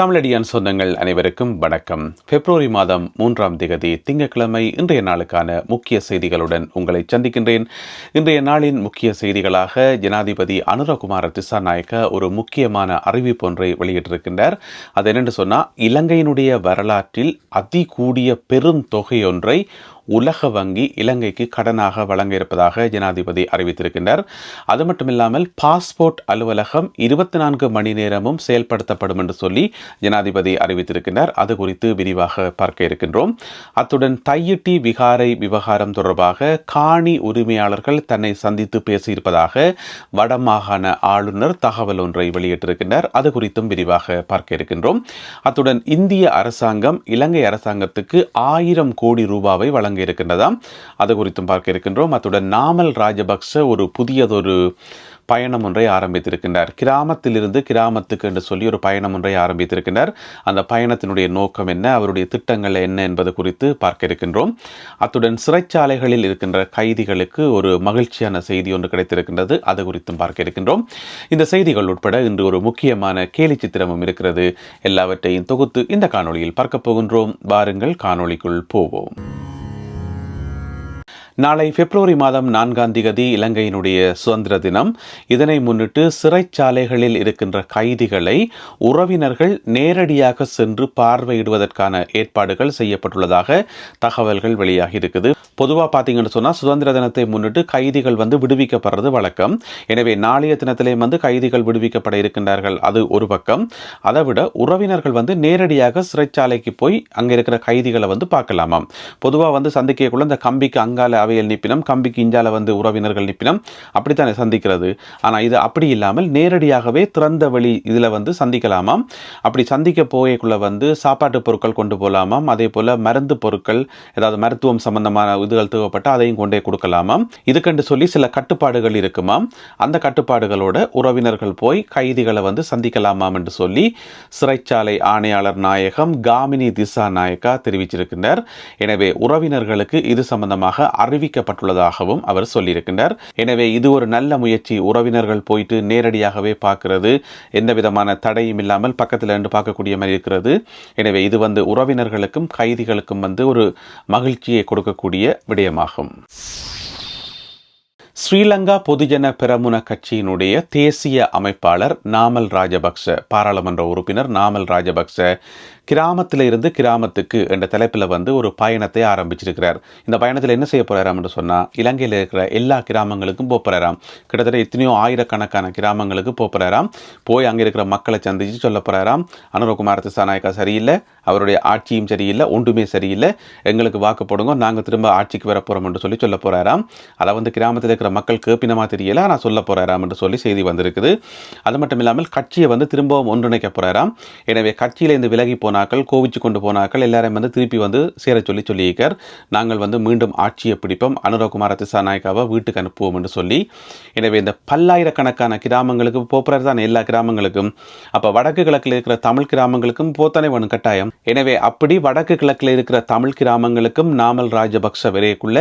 தமிழடியான் சொந்தங்கள் அனைவருக்கும் வணக்கம். பிப்ரவரி மாதம் மூன்றாம் திகதி திங்கட்கிழமை இன்றைய நாளுக்கான முக்கிய செய்திகளுடன் உங்களை சந்திக்கின்றேன். இன்றைய நாளின் முக்கிய செய்திகளாக ஜனாதிபதி அனுரகுமார திசாநாயக்க ஒரு முக்கியமான அறிவிப்பு ஒன்றை வெளியிட்டிருக்கின்றார். அது என்னென்று சொன்னால் இலங்கையினுடைய வரலாற்றில் அதிகூடிய பெரும் தொகையொன்றை உலக வங்கி இலங்கைக்கு கடனாக வழங்க இருப்பதாக ஜனாதிபதி அறிவித்திருக்கின்றார். அது மட்டுமில்லாமல் பாஸ்போர்ட் அலுவலகம் இருபத்தி நான்கு மணி நேரமும் செயல்படுத்தப்படும் என்று சொல்லி ஜனாதிபதி அறிவித்திருக்கின்றார். அது குறித்து விரிவாக பார்க்க இருக்கின்றோம். அத்துடன் தையிட்டி விகாரை விவகாரம் தொடர்பாக காணி உரிமையாளர்கள் தன்னை சந்தித்து பேசியிருப்பதாக வடமாகாண ஆளுநர் தகவல் ஒன்றை வெளியிட்டிருக்கின்றார். அது குறித்தும் விரிவாக பார்க்க இருக்கின்றோம். அத்துடன் இந்திய அரசாங்கம் இலங்கை அரசாங்கத்துக்கு ஆயிரம் கோடி ரூபாவை வழங்க இருக்கின்றதாம். அது குறித்தும் பார்க்க இருக்கின்றோம். அத்துடன் நாமல் ராஜபக்ச ஒரு புதியதொரு பயணம் ஒன்றை ஆரம்பித்திருக்கின்றார். கிராமத்திலிருந்து கிராமத்துக்கு என்று சொல்லி ஒரு பயணம் ஒன்றை ஆரம்பித்திருக்கின்றார். அந்த பயணத்தினுடைய நோக்கம் என்ன? அவருடைய திட்டங்கள் என்ன என்பது குறித்து பார்க்க இருக்கின்றோம். அத்துடன் சிறைச்சாலைகளில் இருக்கின்ற கைதிகளுக்கு ஒரு மகிழ்ச்சியான செய்தி ஒன்று கிடைத்திருக்கின்றது. அது குறித்தும் பார்க்க இருக்கின்றோம். இந்த செய்திகள் உட்பட இன்று ஒரு முக்கியமான கேலி சித்திரமும் இருக்கிறது. எல்லாவற்றையும் தொகுத்து இந்த காணொளியில் பார்க்க போகின்றோம். வாருங்கள் காணொளிக்குள் போவோம். நாளை பிப்ரவரி மாதம் நான்காம் தேதி இலங்கையினுடைய சுதந்திர தினம். இதனை முன்னிட்டு சிறைச்சாலைகளில் இருக்கின்ற கைதிகளை உறவினர்கள் நேரடியாக சென்று பார்வையிடுவதற்கான ஏற்பாடுகள் செய்யப்பட்டுள்ளதாக தகவல்கள் வெளியாகி இருக்குது பொதுவாக பார்த்தீங்கன்னு சொன்னால் சுதந்திர தினத்தை முன்னிட்டு கைதிகள் வந்து விடுவிக்கப்படுறது வழக்கம். எனவே நாளைய தினத்திலே வந்து கைதிகள் விடுவிக்கப்பட இருக்கின்றார்கள் அது ஒரு பக்கம். அதை விட உறவினர்கள் வந்து நேரடியாக சிறைச்சாலைக்கு போய் அங்கே இருக்கிற கைதிகளை வந்து பார்க்கலாமாம். பொதுவாக வந்து சந்திக்கக்குள்ள இந்த கம்பிக்கு அங்கால அவையல் நிப்பினம் கம்பிக்கு இஞ்சால வந்து உறவினர்கள் நிப்பினம் அப்படித்தானே சந்திக்கிறது. ஆனால் இது அப்படி இல்லாமல் நேரடியாகவே திறந்த வழி இதில் வந்து சந்திக்கலாமாம். அப்படி சந்திக்க போகக்குள்ள வந்து சாப்பாட்டு பொருட்கள் கொண்டு போகலாமாம் அதே போல் மருந்து பொருட்கள் ஏதாவது மருத்துவம் சம்பந்தமான இதுகள் தேவைப்பட்டு அதையும் கொண்டே கொடுக்கலாமாம். இதுக்கென்று சொல்லி சில கட்டுப்பாடுகள் இருக்குமாம். அந்த கட்டுப்பாடுகளோட உறவினர்கள் போய் கைதிகளை வந்து சந்திக்கலாமாம் என்று சொல்லி சிறைச்சாலை ஆணையாளர் நாயகம் காமினி திசா நாயக்கா தெரிவிச்சிருக்கின்றார். எனவே உறவினர்களுக்கு இது சம்பந்தமாக அறிவிக்கப்பட்டுள்ளதாகவும் அவர் சொல்லியிருக்கின்றார். எனவே இது ஒரு நல்ல முயற்சி. உறவினர்கள் போயிட்டு நேரடியாகவே பார்க்கிறது. எந்த விதமான தடையும் இல்லாமல் பக்கத்தில் இருந்து பார்க்கக்கூடிய மாதிரி இருக்கிறது. எனவே இது வந்து உறவினர்களுக்கும் கைதிகளுக்கும் வந்து ஒரு மகிழ்ச்சியை கொடுக்கக்கூடிய விடயமாகும். ஸ்ரீலங்கா பொதுஜன பெரமுன கட்சியினுடைய தேசிய அமைப்பாளர் நாமல் ராஜபக்ச பாராளுமன்ற உறுப்பினர் நாமல் ராஜபக்ச கிராமத்தில் இருந்து கிராமத்துக்கு என்ற தலைப்பில் வந்து ஒரு பயணத்தை ஆரம்பிச்சிருக்கிறார். இந்த பயணத்தில் என்ன செய்ய போகிறாராம் என்று சொன்னால் இலங்கையில் இருக்கிற எல்லா கிராமங்களுக்கும் போகிறாராம் கிட்டத்தட்ட எத்தனையோ ஆயிரக்கணக்கான கிராமங்களுக்கு போகிறாராம் போய் அங்கே இருக்கிற மக்களை சந்திச்சு சொல்ல போகிறாராம் அனுரகுமார் திசாநாயக்கா சரியில்லை அவருடைய ஆட்சியும் சரியில்லை ஒன்றுமே சரியில்லை. எங்களுக்கு வாக்கு போடுங்க நாங்கள் திரும்ப ஆட்சிக்கு வர போகிறோம் என்று சொல்லி சொல்ல போகிறாராம் அதை வந்து கிராமத்தில் இருக்கிற மக்கள் கேப்பினமாக தெரியல. ஆனால் சொல்ல போகிறாராம் என்று சொல்லி செய்தி வந்திருக்குது. அது மட்டும் இல்லாமல் கட்சியை வந்து திரும்பவும் ஒன்றிணைக்க போகிறாராம் எனவே கட்சியிலேருந்து விலகி போனாக்கள் கோவிச்சு கொண்டு போனாக்கள் எல்லாரையும் வந்து திருப்பி வந்து சேர சொல்லி சொல்லியிருக்கார். நாங்கள் வந்து மீண்டும் ஆட்சியை பிடிப்போம். அனுரகுமார திசாநாயக்காவை வீட்டுக்கு அனுப்புவோம் என்று சொல்லி. எனவே இந்த பல்லாயிரக்கணக்கான கிராமங்களுக்கு போப்புறார் தான் எல்லா கிராமங்களுக்கும். அப்போ வடக்கு கிழக்கில் இருக்கிற தமிழ் கிராமங்களுக்கும் போத்தானே வேணும் கட்டாயம். எனவே அப்படி வடக்கு கிழக்கில் இருக்கிற தமிழ் கிராமங்களுக்கும் நாமல் ராஜபக்ச விரையக்குள்ள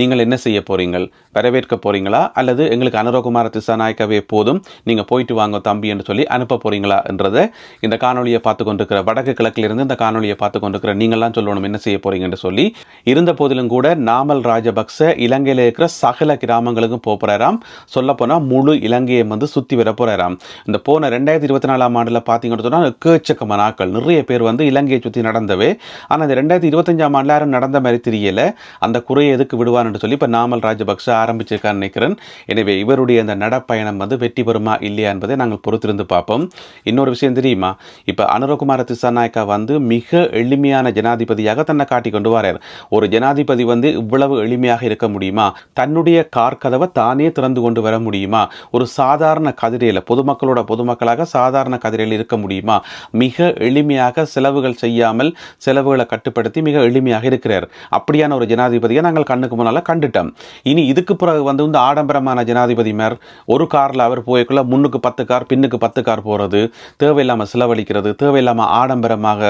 நீங்கள் என்ன செய்ய போறீங்கள்? வரவேற்க போகிறீங்களா அல்லது எங்களுக்கு அனுரகுமார திசாநாயக்கவே போதும். நீங்கள் போயிட்டு வாங்க தம்பி என்று சொல்லி அனுப்ப போகிறீங்களா என்றதை இந்த காணொலியை பார்த்து கொண்டிருக்கிற வடக்கு கிழக்கிலிருந்து இந்த காணொலியை பார்த்து கொண்டிருக்கிற நீங்களாம் சொல்லணும் என்ன செய்ய போறீங்க என்று சொல்லி இருந்த போதிலும் கூட நாமல் ராஜபக்ச இலங்கையில் இருக்கிற சகல கிராமங்களுக்கும் போக போகிறாராம் சொல்லப்போனால் முழு இலங்கையை வந்து சுற்றி வர போகிறாராம் இந்த போன ரெண்டாயிரத்தி இருபத்தி நாலாம் ஆண்டில் பார்த்தீங்கன்னு சொன்னால் கேச்சக்கமான ஆட்கள் நிறைய பேர் வந்து இலங்கையை சுற்றி நடந்தவே. ஆனால் இந்த ரெண்டாயிரத்தி இருபத்தஞ்சாம் ஆண்டில் யாரும் நடந்த மாதிரி தெரியலை. அந்த குறையை எதுக்கு விடுவான்னு சொல்லி இப்போ நாமல் ராஜபக்ச ஆரம்பிச்சிருக்கான்னு நினைக்கிறேன். எனவே இவருடைய இந்த நடப்பயணம் வந்து வெற்றி பெறுமா இல்லையா என்பதை நாங்கள் பொறுத்திருந்து பார்ப்போம். இன்னொரு விஷயம் தெரியுமா? இப்போ அனுரகுமார திசாநாயக்கா வந்து மிக எளிமையான ஜனாதிபதியாக தன்னை காட்டி கொண்டு வரார். ஒரு ஜனாதிபதி வந்து இவ்வளவு எளிமையாக இருக்க முடியுமா? தன்னுடைய கார் கதவை தானே திறந்து கொண்டு வர முடியுமா? ஒரு சாதாரண கதிரையில் பொதுமக்களோட பொதுமக்களாக சாதாரண கதிரையில் இருக்க முடியுமா? மிக எளிமையாக செலவுகள் செய்யாமல் செலவுகளை கட்டுப்படுத்தி மிக எளிமையாக இருக்கிறார். அப்படியான ஒரு ஜனாதிபதியை நாங்கள் கண்ணுக்கு முன்னால் கண்டுட்டோம். இனி இதுக்கு பிறகு வந்து இந்த வந்து ஆடம்பரமான ஜனாதிபதி மேர் ஒரு காரில் அவர் போய்க்குள்ள முன்னுக்கு பத்து கார் பின்னுக்கு பத்து கார் போகிறது தேவையில்லாமல் செலவழிக்கிறது தேவையில்லாமல் ஆடம்பரமாக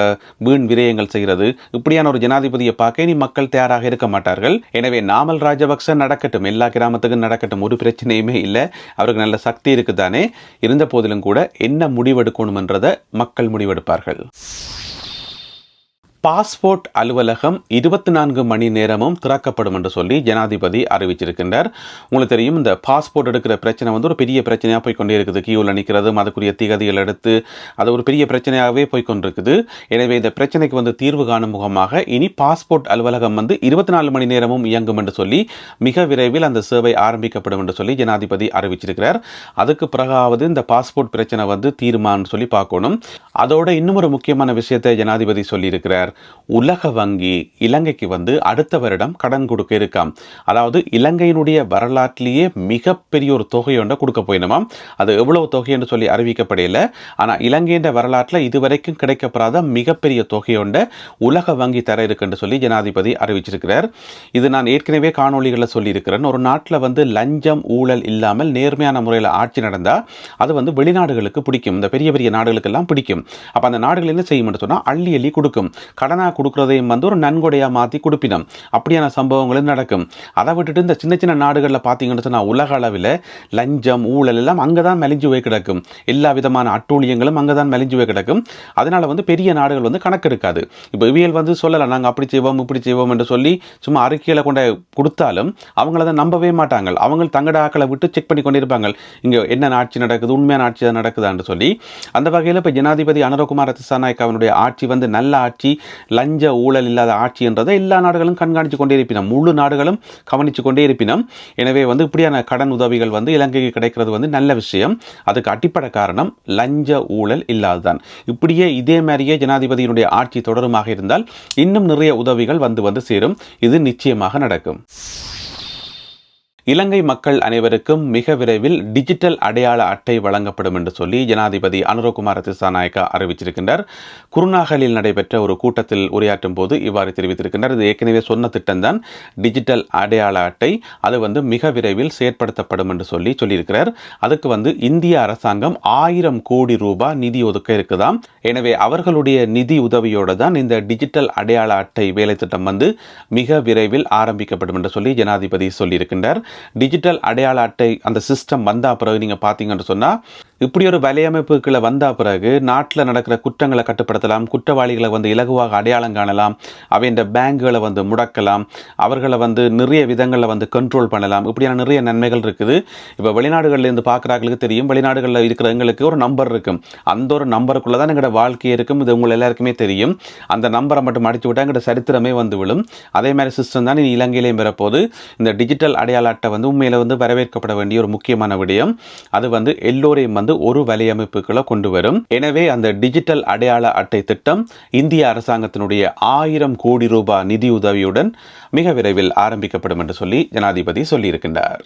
வீண் விரயங்கள் செய்கிறது இப்படியான ஒரு ஜனாதிபதியை பார்க்க இனி மக்கள் தயாராக இருக்க மாட்டார்கள். எனவே நாமல் ராஜபக்ச நடக்கட்டும் எல்லா கிராமத்துக்கும் நடக்கட்டும் ஒரு பிரச்சனையுமே இல்லை. அவருக்கு நல்ல சக்தி இருக்குதானே? இருந்த போதிலும் கூட என்ன முடிவெடுக்கணும்ன்றதை மக்கள் முடிவெடுப்பார்கள். பாஸ்போர்ட் அலுவலகம் இருபத்தி நான்கு மணி நேரமும் திறக்கப்படும் என்று சொல்லி ஜனாதிபதி அறிவிச்சிருக்கின்றார். உங்களுக்கு தெரியும் இந்த பாஸ்போர்ட் எடுக்கிற பிரச்சனை வந்து ஒரு பெரிய பிரச்சனையாக போய் கொண்டே இருக்குது. கியூவில் நிற்கிறது அதுக்குரிய திகதிகள் எடுத்து அது ஒரு பெரிய பிரச்சனையாகவே போய் கொண்டிருக்குது எனவே இந்த பிரச்சனைக்கு வந்து தீர்வு காணும் முகமாக இனி பாஸ்போர்ட் அலுவலகம் வந்து இருபத்தி நாலு மணி நேரமும் இயங்கும் என்று சொல்லி மிக விரைவில் அந்த சேவை ஆரம்பிக்கப்படும் என்று சொல்லி ஜனாதிபதி அறிவிச்சிருக்கிறார். அதுக்கு பிறகாவது இந்த பாஸ்போர்ட் பிரச்சனை வந்து தீர்மான்னு சொல்லி பார்க்கணும். அதோட இன்னும் ஒரு முக்கியமான விஷயத்தை ஜனாதிபதி சொல்லியிருக்கிறார். உலக வங்கி இலங்கைக்கு வந்து அடுத்த வருடம் கடன் கொடுக்க இருக்காம். அதாவது இலங்கையினுடைய வரலாற்றிலேயே மிகப்பெரிய ஒரு தொகை ஒன்றை கொடுக்க போயினுமாம். அது எவ்வளவு தொகை என்று சொல்லி அறிவிக்கப்படையில ஆனால் இலங்கையின் வரலாற்றில் இதுவரைக்கும் கிடைக்கப்படாத மிகப்பெரிய தொகை ஒன்றை உலக வங்கி தர இருக்குன்னு சொல்லி ஜனாதிபதி அறிவிச்சிருக்கிறார். இது நான் ஏற்கனவே காணொலிகளில் சொல்லியிருக்கிறேன். ஒரு நாட்டில் வந்து லஞ்சம் ஊழல் இல்லாமல் நேர்மையான முறையில் ஆட்சி நடந்தால் அது வந்து வெளிநாடுகளுக்கு பிடிக்கும். இந்த பெரிய பெரிய நாடுகளுக்கெல்லாம் பிடிக்கும். அப்போ அந்த நாடுகள் என்ன செய்யும் சொன்னால் அள்ளி அள்ளி கொடுக்கும். கடனாக கொடுக்குறதையும் வந்து ஒரு நன்கொடையாக மாற்றி கொடுப்பினோம். அப்படியான சம்பவங்களும் நடக்கும். அதை விட்டுட்டு இந்த சின்ன சின்ன நாடுகளில் பார்த்தீங்கன்னு சொன்னால் உலக அளவில் லஞ்சம் ஊழல் எல்லாம் அங்கே தான் மெலிஞ்சு போய் கிடக்கும். எல்லா விதமான அட்டூழியங்களும் அங்கே தான் மெலிஞ்சு போய் கிடக்கும். அதனால் வந்து பெரிய நாடுகள் வந்து கணக்கெடுக்காது இப்போ இவியல் வந்து சொல்லலாம் நாங்கள் அப்படி செய்வோம் இப்படி செய்வோம் என்று சொல்லி சும்மா அறிக்கையில் கொண்ட கொடுத்தாலும் அவங்கள தான் நம்பவே மாட்டாங்க. அவங்க தங்கட ஆக்களை விட்டு செக் பண்ணி கொண்டிருப்பாங்க. இங்கே என்ன ஆட்சி நடக்குது உண்மையான ஆட்சி தான் நடக்குதான்னு சொல்லி. அந்த வகையில் இப்போ ஜனாதிபதி அனுரகுமார திசாநாயக்காவினுடைய ஆட்சி வந்து நல்ல ஆட்சி. லஞ்ச ஊழல் இல்லாத ஆட்சி என்றதை எல்லா நாடுகளும் கண்காணித்து கொண்டே இருப்பினோம் முழு நாடுகளும் கவனித்து கொண்டே இருப்பினோம் எனவே வந்து இப்படியான கடன் உதவிகள் வந்து இலங்கைக்கு கிடைக்கிறது வந்து நல்ல விஷயம். அதுக்கு அடிப்படை காரணம் லஞ்ச ஊழல் இல்லாததான். இப்படியே இதே மாதிரியே ஜனாதிபதியினுடைய ஆட்சி தொடருமாக இருந்தால் இன்னும் நிறைய உதவிகள் வந்து வந்து சேரும். இது நிச்சயமாக நடக்கும். இலங்கை மக்கள் அனைவருக்கும் மிக விரைவில் டிஜிட்டல் அடையாள அட்டை வழங்கப்படும் என்று சொல்லி ஜனாதிபதி அனுரகுமார திசாநாயக்கா அறிவிச்சிருக்கின்றார். குருநாகலில் நடைபெற்ற ஒரு கூட்டத்தில் உரையாற்றும் போது இவ்வாறு தெரிவித்திருக்கின்றார். இது ஏற்கனவே சொன்ன திட்டம்தான். டிஜிட்டல் அடையாள அட்டை அது வந்து மிக விரைவில் செயற்படுத்தப்படும் என்று சொல்லி சொல்லியிருக்கிறார். அதுக்கு வந்து இந்திய அரசாங்கம் ஆயிரம் கோடி ரூபாய் நிதி ஒதுக்க இருக்குதாம். எனவே அவர்களுடைய நிதி உதவியோடு தான் இந்த டிஜிட்டல் அடையாள அட்டை வேலை திட்டம் வந்து மிக விரைவில் ஆரம்பிக்கப்படும் என்று சொல்லி ஜனாதிபதி சொல்லியிருக்கின்றார். டிஜிட்டல் அடையாள அட்டை அந்த சிஸ்டம் வந்த பிறகு நீங்கள் பார்த்தீங்கன்னு சொன்னால் இப்படி ஒரு வலையமைப்புகளை வந்த பிறகு நாட்டில் நடக்கிற குற்றங்களை கட்டுப்படுத்தலாம் குற்றவாளிகளை வந்து இலகுவாக அடையாளம் காணலாம் அவை இந்த பேங்குகளை வந்து முடக்கலாம் அவர்களை வந்து நிறைய விதங்களில் வந்து கண்ட்ரோல் பண்ணலாம் இப்படியான நிறைய நன்மைகள் இருக்குது. இப்போ வெளிநாடுகள்லேருந்து பார்க்குறாங்களுக்கு தெரியும் வெளிநாடுகளில் இருக்கிற எங்களுக்கு ஒரு நம்பர் இருக்கும் அந்த ஒரு நம்பருக்குள்ளே தான் எங்களோட வாழ்க்கை இருக்கும் இது உங்கள் எல்லாருக்குமே தெரியும். அந்த நம்பரை மட்டும் அடிச்சு விட்டால் எங்களோட சரித்திரமே வந்து விழும். அதே மாதிரி சிஸ்டம் தான் இனி இலங்கையிலையும் பெறப்போது இந்த டிஜிட்டல் அடையாள அட்டை வந்து உண்மையில் வந்து வரவேற்கப்பட வேண்டிய ஒரு முக்கியமான விடயம். அது வந்து எல்லோரையும் வந்து ஒரு வலையமைப்புகளை கொண்டு வரும். எனவே அந்த டிஜிட்டல் அடையாள அட்டை திட்டம் இந்திய அரசாங்கத்தினுடைய ஆயிரம் கோடி ரூபாய் நிதியுதவியுடன் மிக விரைவில் ஆரம்பிக்கப்படும் என்று சொல்லி ஜனாதிபதி சொல்லியிருக்கின்றார்.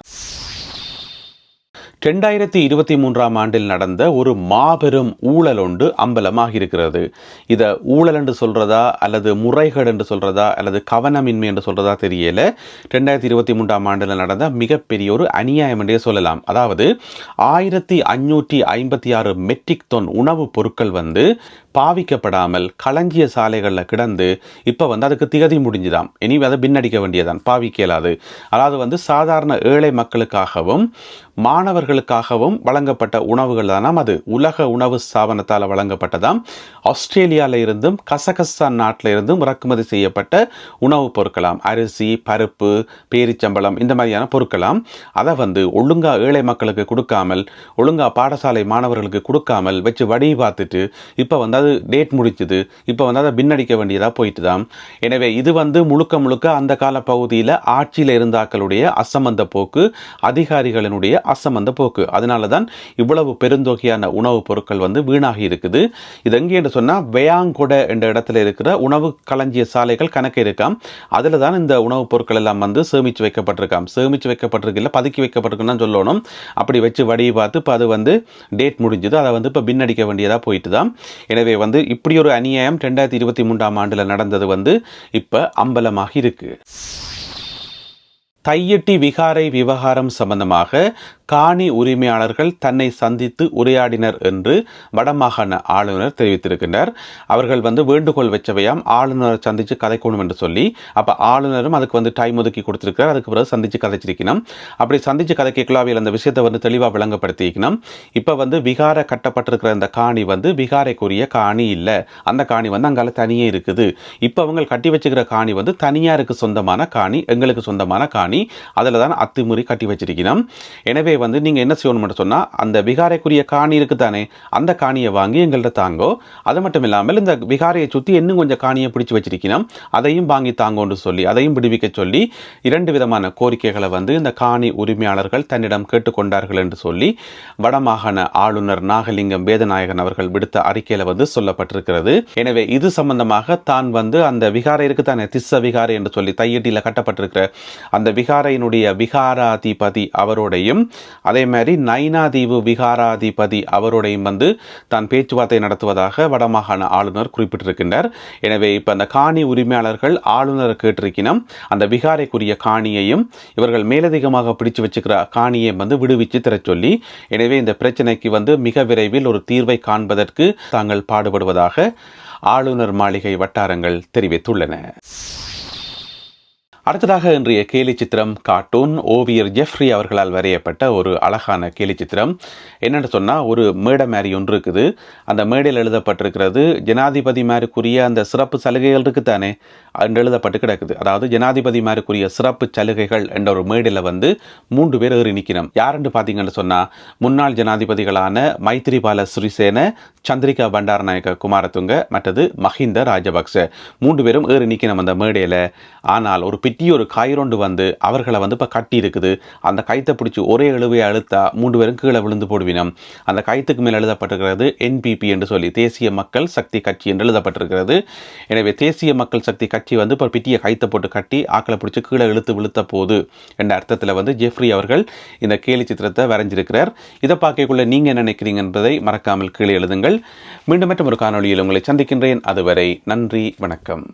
ரெண்டாயிரத்தி இருபத்தி மூன்றாம் ஆண்டில் நடந்த ஒரு மாபெரும் ஊழல் ஒன்று அம்பலமாக இருக்கிறது இதை ஊழல் என்று சொல்கிறதா அல்லது முறைகேடு என்று சொல்கிறதா அல்லது கவனமின்மை என்று சொல்கிறதா தெரியல. ரெண்டாயிரத்தி இருபத்தி மூன்றாம் ஆண்டில் நடந்த மிகப்பெரிய ஒரு அநியாயம் என்றே சொல்லலாம். அதாவது ஆயிரத்தி அஞ்சூற்றி ஐம்பத்தி ஆறு மெட்ரிக் தொன் உணவுப் பொருட்கள் வந்து பாவிக்கப்படாமல் களஞ்சிய சாலைகளில் கிடந்து இப்போ வந்து அதுக்கு திகதி முடிஞ்சுதாம். இனி அதை பின்னடிக்க வேண்டியதான் பாவிக்க இயலாது. அதாவது வந்து சாதாரண ஏழை மக்களுக்காகவும் மாணவர்களுக்காகவும் வழங்கப்பட்ட உணவுகள் தானாம் அது உலக உணவு ஸ்தாபனத்தால் வழங்கப்பட்டதாம். ஆஸ்திரேலியாவில் இருந்தும் கசகஸ்தான் நாட்டில் இருந்தும் இறக்குமதி செய்யப்பட்ட உணவுப் பொருட்களாம் அரிசி பருப்பு பேரிச்சம்பளம் இந்த மாதிரியான பொருட்களாம். அதை வந்து ஒழுங்கா ஏழை மக்களுக்கு கொடுக்காமல் ஒழுங்கா பாடசாலை மாணவர்களுக்கு கொடுக்காமல் வச்சு வடி பார்த்துட்டு இப்போ வந்து அது டேட் முடிச்சுது. இப்போ வந்து அதை பின்னடிக்க வேண்டியதாக போயிட்டு தான் எனவே இது வந்து முழுக்க முழுக்க அந்த கால பகுதியில் ஆட்சியில் இருந்தாக்களுடைய அசம்பந்த போக்கு அதிகாரிகளினுடைய அசம்பந்த போக்கு. அதனால தான் இவ்வளவு பெருந்தொகையான உணவுப் பொருட்கள் வந்து வீணாகி இருக்குது. இது எங்கே என்று சொன்னால் வெயாங்கொடை என்ற இடத்துல இருக்கிற உணவு களஞ்சிய சாலைகள் கணக்கு இருக்காம். அதில் தான் இந்த உணவுப் பொருட்கள் எல்லாம் வந்து சேமித்து வைக்கப்பட்டிருக்காம். சேமித்து வைக்கப்பட்டிருக்கு இல்லை பதுக்கி வைக்கப்பட்டிருக்குன்னு சொல்லணும். அப்படி வச்சு வடியை பார்த்து இப்போ அது வந்து டேட் முடிஞ்சது. அதை வந்து இப்போ பின்னடிக்க வேண்டியதாக போயிட்டு தான் எனவே வந்து இப்படி ஒரு அநியாயம் ரெண்டாயிரத்தி இருபத்தி மூன்றாம் ஆண்டில் நடந்தது வந்து இப்போ அம்பலமாக இருக்குது தையட்டி விகாரை விவகாரம் சம்பந்தமாக காணி உரிமையாளர்கள் தன்னை சந்தித்து உரையாடினர் என்று வடமாகாண ஆளுநர் தெரிவித்திருக்கின்றார். அவர்கள் வந்து வேண்டுகோள் வச்சவையாம் ஆளுநரை சந்தித்து கதைக்கணும் என்று சொல்லி அப்போ ஆளுநரும் அதுக்கு வந்து டைம் ஒதுக்கி கொடுத்துருக்கார் அதுக்கு பிறகு சந்தித்து கதைச்சிருக்கணும் அப்படி சந்தித்து கதை அந்த விஷயத்தை வந்து தெளிவாக விளங்கப்படுத்திக்கணும் இப்போ வந்து விகார கட்டப்பட்டிருக்கிற அந்த காணி வந்து விகாரைக்குரிய காணி இல்லை. அந்த காணி வந்து அங்கால தனியே இருக்குது. இப்போ அவங்க கட்டி வச்சுக்கிற காணி வந்து தனியாருக்கு சொந்தமான காணி எங்களுக்கு சொந்தமான காணி. அதில் தான் அத்துமீறி கட்டி வச்சிருக்கணும். எனவே வந்து நீங்கள் என்ன செய்யணும் சொன்னால் அந்த விகாரைக்குரிய காணி இருக்குது தானே அந்த காணியை வாங்கி எங்கள்கிட்ட தாங்கோ. அது மட்டும் இல்லாமல் இந்த விகாரையை சுற்றி இன்னும் கொஞ்சம் காணியை பிடிச்சி வச்சிருக்கணும். அதையும் வாங்கி தாங்கோன்னு சொல்லி அதையும் விடுவிக்க சொல்லி இரண்டு விதமான கோரிக்கைகளை வந்து இந்த காணி உரிமையாளர்கள் தன்னிடம் கேட்டுக்கொண்டார்கள் என்று சொல்லி வடமாகாண ஆளுநர் நாகலிங்கம் வேதநாயகன் அவர்கள் விடுத்த அறிக்கையில் வந்து சொல்லப்பட்டிருக்கிறது. எனவே இது சம்பந்தமாக தான் வந்து அந்த விகாரை இருக்குதானே திஸ்ஸ விகாரை என்று சொல்லி தையட்டியில் கட்டப்பட்டிருக்கிற அந்த விகாரையினுடைய விகாராதிபதி அவரோடையும் அதே மாதிரி நைனாதீவு விகாராதிபதி அவரோடையும் வந்து தான் பேச்சுவார்த்தை நடத்துவதாக வடமாகாண ஆளுநர் குறிப்பிட்டிருக்கின்றார். எனவே இப்போ அந்த காணி உரிமையாளர்கள் ஆளுநர் கேட்டிருக்கணும் அந்த விகாரைக்குரிய காணியையும் இவர்கள் மேலதிகமாக பிடிச்சு வச்சுக்கிற காணியை வந்து விடுவிச்சு தர சொல்லி எனவே இந்த பிரச்சனைக்கு வந்து மிக விரைவில் ஒரு தீர்வை காண்பதற்கு தாங்கள் பாடுபடுவதாக ஆளுநர் மாளிகை வட்டாரங்கள் தெரிவித்துள்ளன. அடுத்ததாக இன்றைய கேலி சித்திரம் கார்ட்டூன். ஓவியர் ஜெஃப்ரி அவர்களால் வரையப்பட்ட ஒரு அழகான கேலி சித்திரம். என்னென்னு சொன்னால் ஒரு மேடை மாதிரி ஒன்று இருக்குது. அந்த மேடையில் எழுதப்பட்டிருக்கிறது ஜனாதிபதி மாதிரிக்குரிய அந்த சிறப்பு சலுகைகள் இருக்குது தானே? என்று எழுதப்பட்டு கிடக்குது. அதாவது ஜனாதிபதி மாதிரிக்குரிய சிறப்பு சலுகைகள் என்ற ஒரு மேடையில் வந்து மூன்று பேர் ஏறி நிற்கணும் யாருன்னு பார்த்தீங்கன்னு சொன்னால் முன்னாள் ஜனாதிபதிகளான மைத்திரிபால சிறிசேன சந்திரிகா பண்டாரநாயக்க குமாரதுங்க மற்றது மஹிந்த ராஜபக்ச. மூன்று பேரும் ஏறி நிற்கணும் அந்த மேடையில். ஆனால் ஒரு பிட்டி ஒரு காயிரோண்டு வந்து அவர்களை வந்து இப்போ கட்டி இருக்குது அந்த கைத்தை பிடிச்சி ஒரே எழுவையை அழுத்தா மூன்று பேரும் கீழே விழுந்து போடுவினம். அந்த கைத்துக்கு மேல் எழுதப்பட்டிருக்கிறது என்பிபி என்று சொல்லி தேசிய மக்கள் சக்தி கட்சி என்று எழுதப்பட்டிருக்கிறது. எனவே தேசிய மக்கள் சக்தி கட்சி வந்து இப்போ பிட்டியை கைத்தை போட்டு கட்டி ஆக்களை பிடிச்சி கீழே இழுத்து விழுத்த போது என்ற அர்த்தத்தில் வந்து ஜெஃப்ரி அவர்கள் இந்த கேலி சித்திரத்தை வரைஞ்சிருக்கிறார். இதை பார்க்கக்குள்ள நீங்கள் என்ன நினைக்கிறீங்க என்பதை மறக்காமல் கீழே எழுதுங்கள். மீண்டும் மற்றும் ஒரு காணொலியில் உங்களை சந்திக்கின்றேன். அதுவரை நன்றி வணக்கம்.